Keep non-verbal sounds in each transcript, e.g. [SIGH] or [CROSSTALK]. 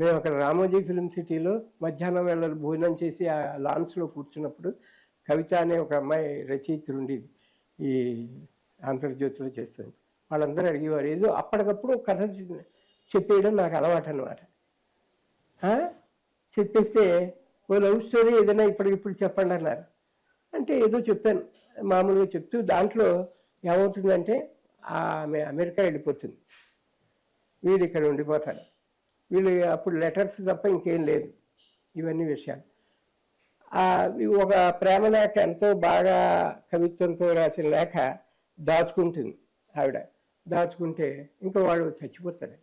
మేము అక్కడ రామోజీ ఫిలిం సిటీలో మధ్యాహ్నం వేళ భోజనం చేసి ఆ లాన్స్లో కూర్చున్నప్పుడు కవిత అనే ఒక అమ్మాయి రచయిత్రి ఉండేది. ఈ ఆంధ్రజ్యోతిలో చేస్తుంది. వాళ్ళందరూ అడిగేవారు ఏదో అప్పటికప్పుడు కథ చెప్పేయడం నాకు అలవాటు అనమాట చెప్పేస్తే ఓ లవ్ స్టోరీ ఏదైనా ఇప్పటికిప్పుడు చెప్పండి అన్నారు. అంటే ఏదో చెప్పాను. మామూలుగా చెప్తూ దాంట్లో ఏమవుతుందంటే ఆమె అమెరికా వెళ్ళిపోతుంది. వీడు ఇక్కడ ఉండిపోతాడు. వీళ్ళు అప్పుడు లెటర్స్ తప్ప ఇంకేం లేదు. ఇవన్నీ విషయాలు. ఒక ప్రేమ లేఖ ఎంతో బాగా కవిత్వంతో రాసిన లేఖ దాచుకుంటుంది ఆవిడ. దాచుకుంటే ఇంకా వాడు చచ్చిపోతాడు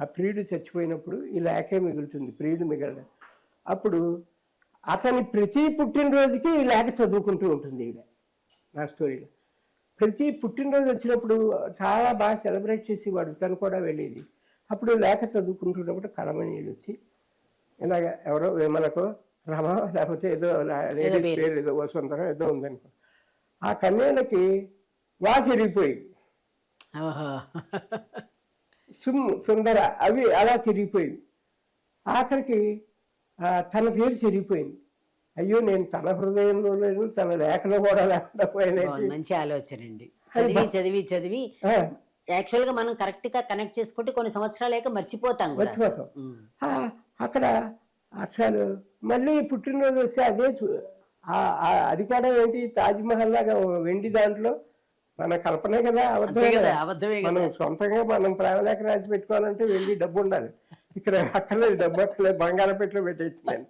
ఆ ప్రియుడు చచ్చిపోయినప్పుడు ఈ లేఖే మిగులుతుంది ప్రియుడు మిగలడం. అప్పుడు అతని ప్రతి పుట్టినరోజుకి ఈ లేఖ చదువుకుంటూ ఉంటుంది ఈవిడ. నా స్టోరీలో. ప్రతి పుట్టినరోజు వచ్చినప్పుడు చాలా బాగా సెలబ్రేట్ చేసేవాడు తను కూడా వెళ్ళేది. అప్పుడు లేఖ చదువుకుంటున్నప్పుడు కళమణీయులు వచ్చి ఇలాగ ఎవరో విమలకో రమ లేకపోతే ఏదో లేడీస్ పేరు. ఏదో వసుంధర ఏదో ఉందనుకో ఆ కన్యలకి వా చెరిగిపోయింది ఓహో సుమ్ సుందర అవి అలా చెరిగిపోయింది. ఆఖరికి తన పేరు చెరిగిపోయింది. అయ్యో నేను తన హృదయంలో లేదు తన లేఖలో కూడా లేకుండా బాగుంది. మంచి ఆలోచన అండి చదివి చదివి చదివి ఆ, యాక్చువల్గా మనం కరెక్ట్గా కనెక్ట్ చేసుకుంటే కొన్ని సంవత్సరాలేక మర్చిపోతాం. మర్చిపోతాం. అక్కడ అసలు మళ్ళీ పుట్టినరోజు వస్తే అదే అది కూడా ఏంటి? తాజ్మహల్ లాగా వెండి దాంట్లో మన కల్పనే కదా అబద్ధమే అబద్ధమే మనం సొంతంగా మనం ప్రేమలేఖ రాసి పెట్టుకోవాలంటే వెండి డబ్బు ఉండాలి. ఇక్కడ అక్కర్లేదు డబ్బు అక్కర్లేదు బంగాళ పెట్టిలో పెట్టేసి నేను.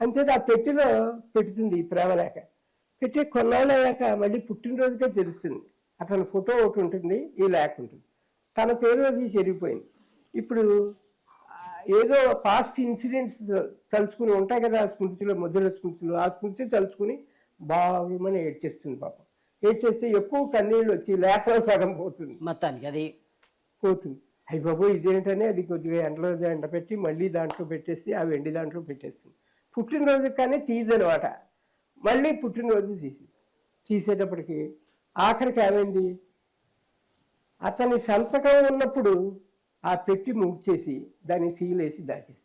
అంతేత ఆ పెట్టిలో పెడుతుంది ఈ ప్రేమలేఖ పెట్టి కొన్నాళ్ళు అయ్యాక మళ్ళీ పుట్టినరోజుకే తెలుస్తుంది. అతని ఫోటో ఒకటి ఉంటుంది ఈ లేఖ ఉంటుంది. తన పేరు అది చెరిగిపోయింది. ఇప్పుడు ఏదో పాస్ట్ ఇన్సిడెంట్స్ తలుచుకుని ఉంటాయి కదా ఆ స్మృతిలో మధుర స్మృతిలో ఆ స్మృతి తలుచుకుని బాగుమని ఏడ్చేస్తుంది పాపం. ఏడ్చేస్తే ఎక్కువ కన్నీళ్ళు వచ్చి లేఖలో సగం పోతుంది. మొత్తానికి అది. పోతుంది. అయ్యి బాబు ఇదేంటని అది కొద్దిగా ఎండలో ఎండ పెట్టి మళ్ళీ దాంట్లో పెట్టేసి ఆ వెండి దాంట్లో పెట్టేస్తుంది. పుట్టినరోజు కానీ తీయదనమాట మళ్ళీ పుట్టినరోజు తీసి తీసేటప్పటికి ఆఖరికి ఏమైంది? అతని సంతకం ఉన్నప్పుడు ఆ పెట్టి మూవ్ చేసి దాన్ని సీలేసి దాచేస్తుంది.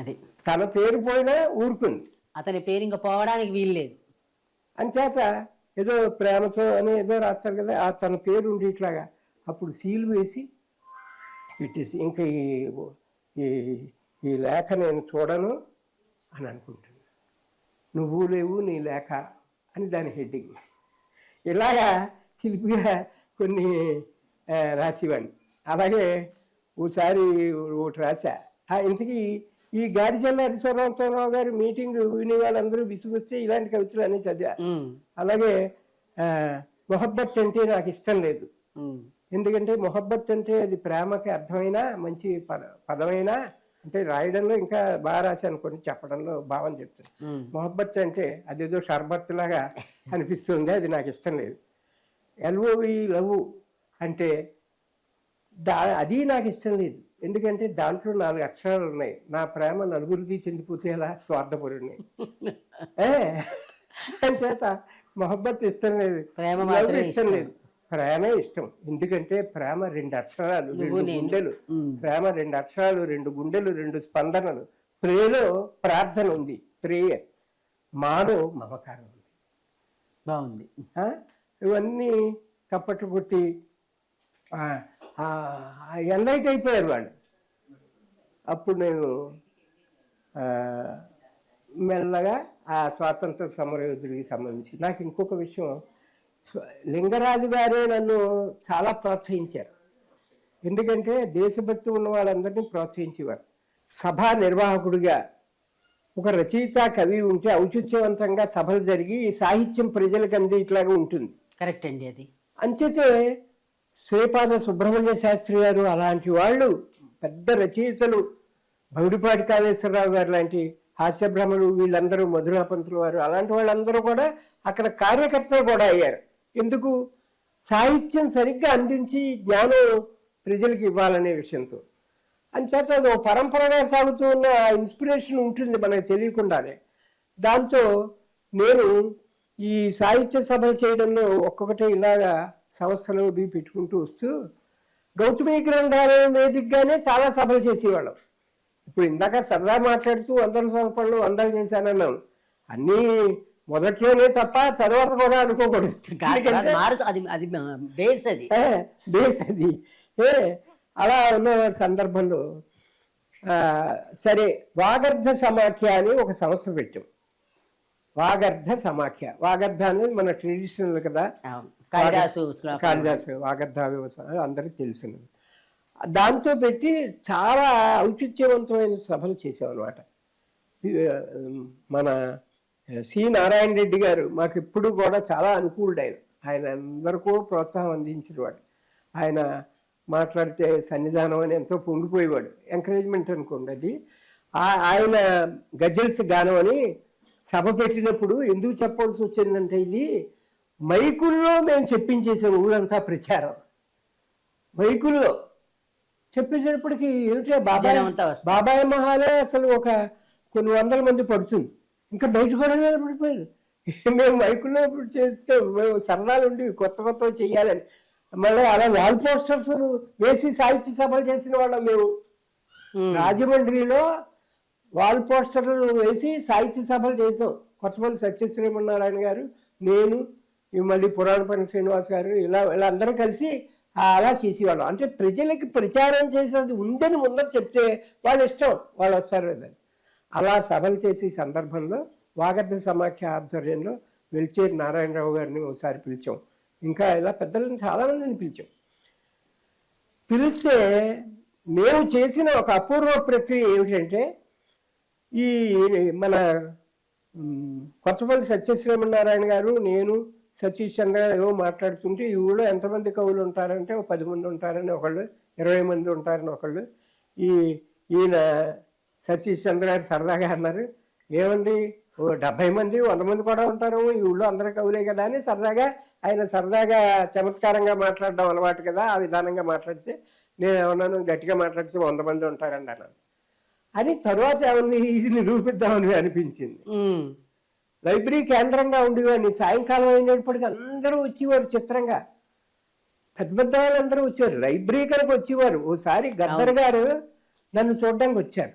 అది. తన పేరు పోయినా ఊరుకుంది. అతని పేరు ఇంకా పోవడానికి వీల్లేదు. అంచేత ఏదో ప్రేమతో అని ఏదో రాస్తారు కదా ఆ తన పేరు ఉండి ఇట్లాగా అప్పుడు సీల్ వేసి పెట్టేసి ఇంకా ఈ ఈ- ఈ లేఖ నేను చూడను అని అనుకుంటున్నాను నువ్వు లేవు నీ లేఖ అని దాని హెడ్డింగ్. ఇలాగా చిలిపిగా కొన్ని రాసేవాడిని అలాగే ఓసారి ఒకటి రాశా. ఆ, ఇంతకీ ఈ గాడిచల్ల హరిశ్వరరావు గారి మీటింగ్ విని వాళ్ళందరూ విసుగొస్తే ఇలాంటి కవితలు అన్నీ చదివా అలాగే మొహబ్బత్ అంటే నాకు ఇష్టం లేదు. ఎందుకంటే మొహబ్బత్ అంటే అది ప్రేమకి అర్థమైనా మంచి పద పదమైనా అంటే రాయడంలో ఇంకా బాగా రాశాను కొన్ని చెప్పడంలో భావం చెప్తాను. మొహబ్బత్ అంటే అదేదో షర్బత్ లాగా [LAUGHS] అనిపిస్తుంది అది నాకు ఇష్టం లేదు. ఎల్ఓవి లవ్ అంటే దా అది నాకు ఇష్టం లేదు. ఎందుకంటే దాంట్లో నాలుగు అక్షరాలు ఉన్నాయి. నా ప్రేమ నలుగురికి చెందిపోతే ఎలా స్వార్థపరుడిని [LAUGHS] ఏ? [LAUGHS] చేత మొహబ్బత్ ఇష్టం లేదు. ప్రేమ ఇష్టం. లేదు. ప్రేమే ఇష్టం. ఎందుకంటే ప్రేమ రెండు అక్షరాలు రెండు. గుండెలు. ప్రేమ రెండు అక్షరాలు రెండు గుండెలు రెండు స్పందనలు. ప్రేలో ప్రార్థన ఉంది. ప్రేయ. మాలో మమకారం ఉంది. బాగుంది? ఇవన్నీ చప్పట్లు కొట్టి ఎన్లైట్ అయిపోయారు వాళ్ళు. అప్పుడు నేను ఆ, మెల్లగా ఆ స్వాతంత్ర సమరయోధుడికి సంబంధించి. నాకు ఇంకొక విషయం లింగరాజు గారే నన్ను చాలా ప్రోత్సహించారు. ఎందుకంటే దేశభక్తి ఉన్న వాళ్ళందరినీ ప్రోత్సహించేవారు. సభా నిర్వాహకుడిగా ఒక రచయిత కవి ఉంటే ఔచిత్యవంతంగా సభలు జరిగి సాహిత్యం ప్రజలకు అందేట్లాగా ఉంటుంది. కరెక్ట్ అండి అది. అంచేతే శ్రీపాద సుబ్రహ్మణ్య శాస్త్రి గారు అలాంటి వాళ్ళు పెద్ద రచయితలు. బౌడిపాటి కాళేశ్వరరావు గారు లాంటి హాస్యబ్రహ్మలు వీళ్ళందరూ మధురాపంతుల వారు. అలాంటి వాళ్ళందరూ కూడా అక్కడ కార్యకర్తలు కూడా అయ్యారు. ఎందుకు? సాహిత్యం సరిగ్గా అందించి జ్ఞానం ప్రజలకు ఇవ్వాలనే విషయంతో. అంచేత అది ఒక పరంపరగా సాగుతూ ఉన్న ఇన్స్పిరేషన్ ఉంటుంది మనకు తెలియకుండానే. దాంతో నేను ఈ సాహిత్య సభలు చేయడంలో ఒక్కొక్కటి ఇలాగా సంస్థలు పెట్టుకుంటూ వస్తూ గౌతమి గ్రంథాలయం వేదికగానే చాలా సభలు చేసేవాళ్ళం. ఇప్పుడు ఇందాక సరదా మాట్లాడుతూ వందల సంపళ్ళు వందలు చేశానన్నాను అన్నీ మొదట్లోనే తప్ప తర్వాత కూడా అనుకోకూడదు. మారుతు అది అది బేస్ అది. బేస్ అది. ఏ అలా ఉన్న సందర్భంలో సరే వాగర్ధ సమాఖ్య అని ఒక సంస్థ పెట్టాం. వాగర్ధ సమాఖ్య. వాగర్ధ అనేది మన ట్రెడిషనల్ కదా. కాళిదాసు. కాళిదాసు వాగర్ధ వ్యవసాయం అందరికి తెలిసినది దాంతో పెట్టి చాలా ఔచిత్యవంతమైన సభలు చేసాం అనమాట మన సి. నారాయణ రెడ్డి గారు మాకు ఎప్పుడు కూడా చాలా అనుకూలుడు ఆయన ఆయన అందరికీ ప్రోత్సాహం అందించేవాడు ఆయన మాట్లాడితే సన్నిధానం అని ఎంతో పొంగిపోయేవాడు. ఎంకరేజ్మెంట్ అనుకోండి అది. ఆ- ఆయన గజల్స్ గానం అని సభ పెట్టినప్పుడు ఎందుకు చెప్పాల్సి వచ్చిందంటే ఇది మైకుల్లో మేము చెప్పించేసాం ఊరంతా ప్రచారం. మైకుల్లో చెప్పించేటప్పటికి ఏమిటి? బాబాయ్. బాబాయ్ మహాలే అసలు ఒక కొన్ని వందల మంది పడుతుంది. ఇంకా బయట కూడా పడిపోయారు. మేము మైకుల్లో ఇప్పుడు చేస్తే మేము సరదాలు ఉండి కొత్త కొత్త చెయ్యాలని. మళ్ళీ అలా వాల్ పోస్టర్స్ వేసి సాహిత్య సభలు చేసిన వాళ్ళం మేము. రాజమండ్రిలో వాల్ పోస్టర్లు వేసి సాహిత్య సభలు చేసాం. కొత్తపల్లి సత్యశ్రీమన్నారాయణ గారు నేను మళ్ళీ పురాణ పని శ్రీనివాస్ గారు ఇలా ఇలా అందరూ కలిసి అలా చేసేవాళ్ళం. అంటే ప్రజలకి ప్రచారం చేసేది ఉందని ముందర చెప్తే వాళ్ళ ఇష్టం వాళ్ళు వస్తారు అని అలా సభలు చేసే సందర్భంలో వాగర్ధ సమాఖ్య ఆధ్వర్యంలో వెల్చేరి నారాయణరావు గారిని ఒకసారి పిలిచాం. ఇంకా ఇలా పెద్దలను చాలామందిని పిలిచాం. పిలిస్తే మేము చేసిన ఒక అపూర్వ ప్రక్రియ ఏమిటంటే ఈ మన కొత్తపల్లి సత్యశ్రీమన్నారాయణ గారు నేను సతీష్ చంద్ర ఏవో మాట్లాడుతుంటే ఈ ఊళ్ళో ఎంతమంది కవులు ఉంటారంటే ఒక పది మంది ఉంటారని ఒకళ్ళు ఇరవై మంది ఉంటారని ఒకళ్ళు. ఈ ఈయన సతీష్ చంద్ర గారు సరదాగా అన్నారు. ఏమండి ఓ డెబ్బై మంది వంద మంది కూడా ఉంటారు. ఈ ఊళ్ళో అందరూ కవులే కదా అని సరదాగా ఆయన సరదాగా చమత్కారంగా మాట్లాడడం అలవాటు కదా ఆ విధానంగా మాట్లాడితే నేను ఏమన్నాను? గట్టిగా మాట్లాడితే వంద మంది ఉంటారండి అన్నాను అని తర్వాత ఏమన్నా ఇది నిరూపిద్దామని అనిపించింది. లైబ్రరీ కేంద్రంగా ఉండేవాడిని. సాయంకాలం అయినప్పటికీ అందరూ వచ్చేవారు చిత్రంగా. పెద్ద పెద్ద వాళ్ళందరూ వచ్చారు లైబ్రరీ కనుక వచ్చేవారు. ఓసారి గద్దర్ గారు నన్ను చూడడానికి వచ్చారు.